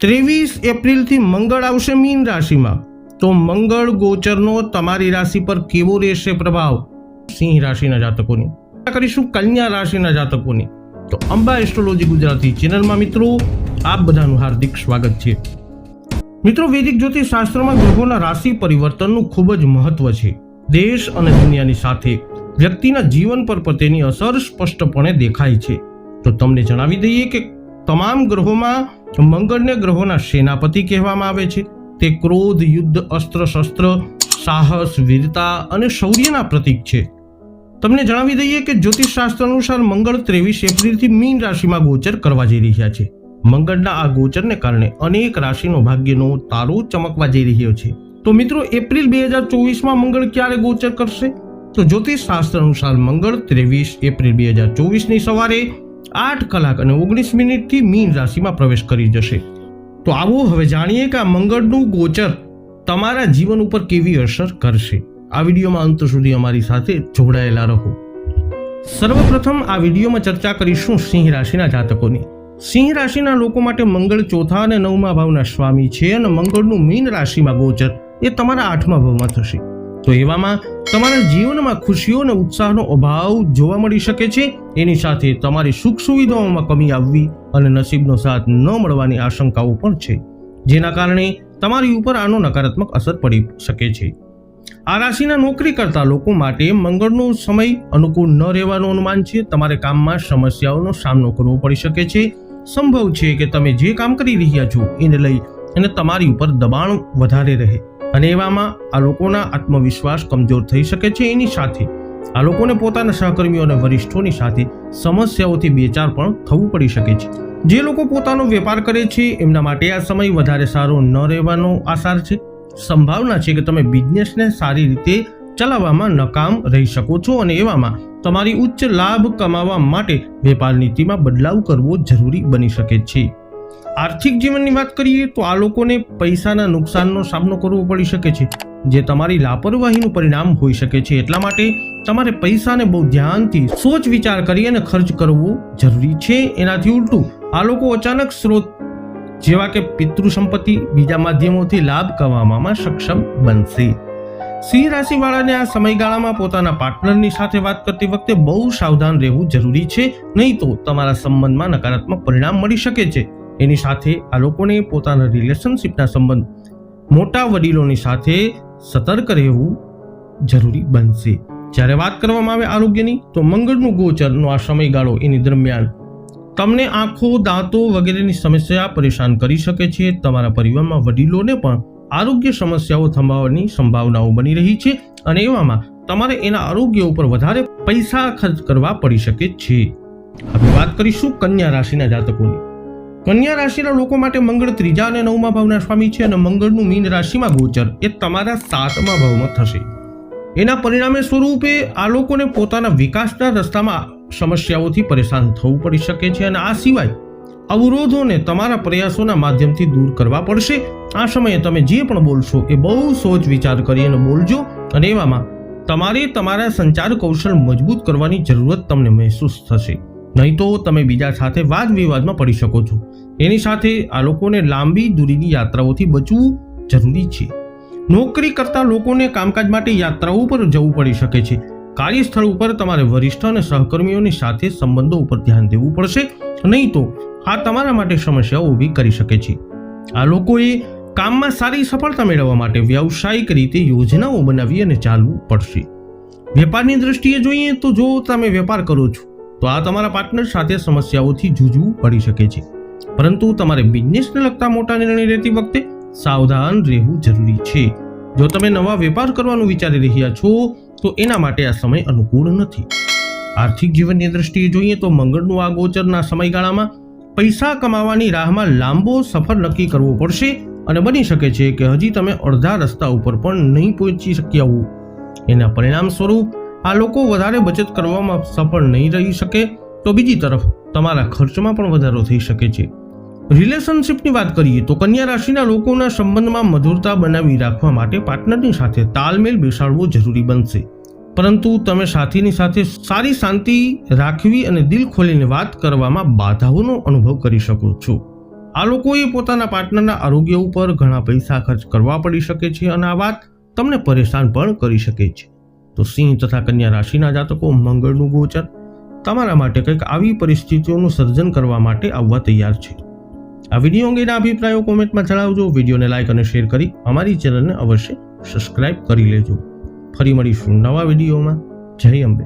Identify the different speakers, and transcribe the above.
Speaker 1: ત્રેવીસ એપ્રિલથી મંગળ આવશે મીન રાશિમાં. તો મંગળ ગોચરનો તમારી રાશિ પર કેવો રહેશે પ્રભાવ? સિંહ રાશિના જાતકોની. કરીશું કન્યા રાશિના જાતકોની. તો અંબા એસ્ટ્રોલોજી ગુજરાતી ચેનલમાં મિત્રો, આપ બધાનું હાર્દિક સ્વાગત છે. મિત્રો, વૈદિક જ્યોતિષ શાસ્ત્રમાં ગ્રહોના રાશિ પરિવર્તનનું ખૂબ જ મહત્વ છે. દેશ અને દુનિયાની સાથે વ્યક્તિના જીવન પર તેની અસર સ્પષ્ટપણે દેખાય છે. તો તમને જણાવી દઈએ કે તમામ ગ્રહોમાં મંગળને ગ્રહોના સેનાપતિ કહેવામાં આવે છે. તે ક્રોધ, યુદ્ધ, અસ્ત્ર, શસ્ત્ર, સાહસ, વીરતા અને શૌર્યના પ્રતીક છે. તમને જણાવી દઈએ કે જ્યોતિષ શાસ્ત્ર અનુસાર મંગળ ત્રેવીસ એપ્રિલથી મીન રાશિમાં ગોચર કરવા જઈ રહ્યા છે. મંગળના આ ગોચરને કારણે અનેક રાશિનો ભાગ્યનો તારો ચમકવા જઈ રહ્યો છે. તો મિત્રો, એપ્રિલ બે હજાર ચોવીસમાં મંગળ ક્યારે ગોચર કરશે? તો જ્યોતિષ શાસ્ત્ર અનુસાર મંગળ ત્રેવીસ એપ્રિલ બે હજાર ચોવીસની સવારે આઠ કલાક અને ઓગણીસ મિનિટથી મીન રાશિમાં પ્રવેશ કરી જશે. તો આવો હવે જાણીએ કે આ મંગળનું ગોચર તમારા જીવન ઉપર કેવી અસર કરશે. આ વિડીયોમાં અંત સુધી અમારી સાથે જોડાયેલા રહો. સર્વપ્રથમ આ વિડીયોમાં ચર્ચા કરીશું સિંહ રાશિના જાતકોની. સિંહ રાશિના લોકો માટે મંગળ ચોથા અને નવમા ભાવના સ્વામી છે અને મંગળનું મીન રાશિમાં ગોચર એ તમારા આઠમા ભાવમાં થશે. તો એવામાં તમારા જીવનમાં ખુશીઓ અને ઉત્સાહનો અભાવ જોવા મળી શકે છે. એની સાથે તમારી સુખ સુવિધાઓમાં કમી આવવી અને નસીબનો સાથ ન મળવાની આશંકાઓ પણ છે. જેના કારણે તમારી ઉપર આનો નકારાત્મક અસર પડી શકે છે. આ રાશિના નોકરી કરતા લોકો માટે મંગળનો સમય અનુકૂળ ન રહેવાનું અનુમાન છે. તમારે કામમાં સમસ્યાઓનો સામનો કરવો પડી શકે છે. સંભવ છે કે તમે જે કામ કરી રહ્યા છો એને લઈ અને તમારી ઉપર દબાણ વધારે રહે. અને એવામાં આ લોકોના આત્મવિશ્વાસ કમજોર થઈ શકે છે એની સાથે. આ લોકોને પોતાના સહકર્મીઓ અને વરિષ્ઠોની સાથે સમસ્યાઓથી બેચાર પણ થવું પડી શકે છે. જે લોકો પોતાનો વેપાર કરે છે, એમના માટે આ સમય વધારે સારો ન રહેવાનો આસાર છે. સંભાવના છે કે તમે બિઝનેસને સારી રીતે ચલાવવામાં નકામ રહી શકો છો અને એવામાં તમારી ઉચ્ચ લાભ કમાવા માટે વેપાર નીતિમાં બદલાવ કરવો જરૂરી બની શકે છે. આર્થિક જીવનની વાત કરીએ તો આ લોકોને પૈસાના નુકસાનનો સામનો કરવો પડી શકે છે, જે તમારી લાપરવાહીનું પરિણામ હોઈ શકે છે. એટલા માટે તમારે પૈસાને બહુ ધ્યાનથી સોચ વિચાર કરી અને ખર્ચ કરવો જરૂરી છે. એનાથી ઉલટું, આ લોકો અચાનક સ્ત્રોત જેવા કે પિતૃ સંપત્તિ બીજા માધ્યમોથી લાભ કમાવામાં સક્ષમ બનશે. સિંહ રાશિવાળાને આ સમયગાળામાં પોતાના પાર્ટનરની સાથે વાત કરતી વખતે બહુ સાવધાન રહેવું જરૂરી છે. નહીં તો તમારા સંબંધમાં નકારાત્મક પરિણામ મળી શકે છે. એની સાથે આ લોકોને પોતાના રિલેશનશિપના સંબંધ મોટા વડીલોની સાથે સતર્ક રહેવું જરૂરી બનશે. જ્યારે વાત કરવામાં આવે આરોગ્યની, તો મંગળનું ગોચરનો આ સમયગાળો એની દરમિયાન તમને આંખો, દાંતો વગેરેની સમસ્યા પરેશાન કરી શકે છે. તમારા પરિવારમાં વડીલોને પણ આરોગ્ય સમસ્યાઓ થંભાવવાની સંભાવનાઓ બની રહી છે અને એવામાં તમારે એના આરોગ્ય ઉપર વધારે પૈસા ખર્ચ કરવા પડી શકે છે. હવે વાત કરીશું કન્યા રાશિના જાતકોની. કન્યા રાશિના લોકો માટે મંગળ ત્રીજા અને નવમા ભાવના સ્વામી છે અને મંગળનું મીન રાશિમાં ગોચર. એ તમારા સાતમા ભાવમાં થશે. એના પરિણામે સ્વરૂપે આ લોકોને પોતાના વિકાસના રસ્તામાં સમસ્યાઓથી પરેશાન થવું પડી શકે છે અને આ સિવાય અવરોધોને તમારા પ્રયાસોના માધ્યમથી દૂર કરવા પડશે. આ સમયે તમે જે પણ બોલશો એ બહુ સોચ વિચાર કરીને બોલજો અને એવામાં તમારે તમારા સંચાર કૌશલ મજબૂત કરવાની જરૂરત તમને મહેસૂસ થશે. નહીં તો તમે બીજા સાથે વાદ વિવાદમાં પડી શકો છો. એની સાથે આ લોકોને લાંબી દૂરીની યાત્રાઓથી બચવું જરૂરી છે. નોકરી કરતા લોકોને કામકાજ માટે યાત્રાઓ પર જવું પડી શકે છે. કાર્યસ્થળ ઉપર તમારે વરિષ્ઠ અને સહકર્મીઓની સાથે સંબંધો ઉપર ધ્યાન દેવું પડશે. નહીં તો આ તમારા માટે સમસ્યાઓ ઊભી કરી શકે છે. આ લોકોએ કામમાં સારી સફળતા મેળવવા માટે વ્યવસાયિક રીતે યોજનાઓ બનાવી અને ચાલવું પડશે. વેપારની દ્રષ્ટિએ જોઈએ તો જો તમે વેપાર કરો છો તો આ તમારા પાર્ટનર સાથે સમસ્યાઓથી જૂજવું પડી શકે છે. પરંતુ તમારે બિઝનેસને લગતા મોટા નિર્ણય લેતી વખતે સાવધાન રહેવું જરૂરી છે. જો તમે નવા વેપાર કરવાનું વિચારી રહ્યા છો, તો એના માટે આ સમય અનુકૂળ નથી. આર્થિક જીવનની દ્રષ્ટિએ જોઈએ તો મંગળનું આ ગોચરના સમયગાળામાં પૈસા કમાવાની રાહમાં લાંબો સફર નક્કી કરવો પડશે અને બની શકે છે કે હજી તમે અડધા રસ્તા ઉપર પણ નહીં પહોંચી શક્યા હો એના પરિણામ સ્વરૂપ આ લોકો વધારે બચત કરવામાં સફળ નહીં રહી શકે, તો બીજી તરફ તમારા ખર્ચમાં પણ વધારો થઈ શકે છે. રિલેશનશિપની વાત કરીએ તો કન્યા રાશિના લોકોના સંબંધમાં મધુરતા બનાવી રાખવા માટે પાર્ટનરની સાથે તાલમેલ બેસાડવો જરૂરી બનશે. પરંતુ તમે સાથીની સાથે સારી શાંતિ રાખવી અને દિલ ખોલીને વાત કરવામાં બાધાઓનો અનુભવ કરી શકો છો. આ લોકોએ પોતાના પાર્ટનરના આરોગ્ય ઉપર ઘણા પૈસા ખર્ચ કરવા પડી શકે છે અને આ વાત તમને પરેશાન પણ કરી શકે છે. તો સિંહ તથા કન્યા રાશિના જાતકો મંગળનું ગોચર. તમારા માટે કંઈક આવી પરિસ્થિતિઓનું સર્જન કરવા માટે આવવા તૈયાર છે. આ વીડિયો અંગેના અભિપ્રાયો કોમેન્ટમાં જણાવજો. વિડીયોને લાઇક અને શેર કરી અમારી ચેનલને અવશ્ય સબસ્ક્રાઇબ કરી લેજો. ફરી મળીશું નવા વિડીયોમાં. જય અંબે.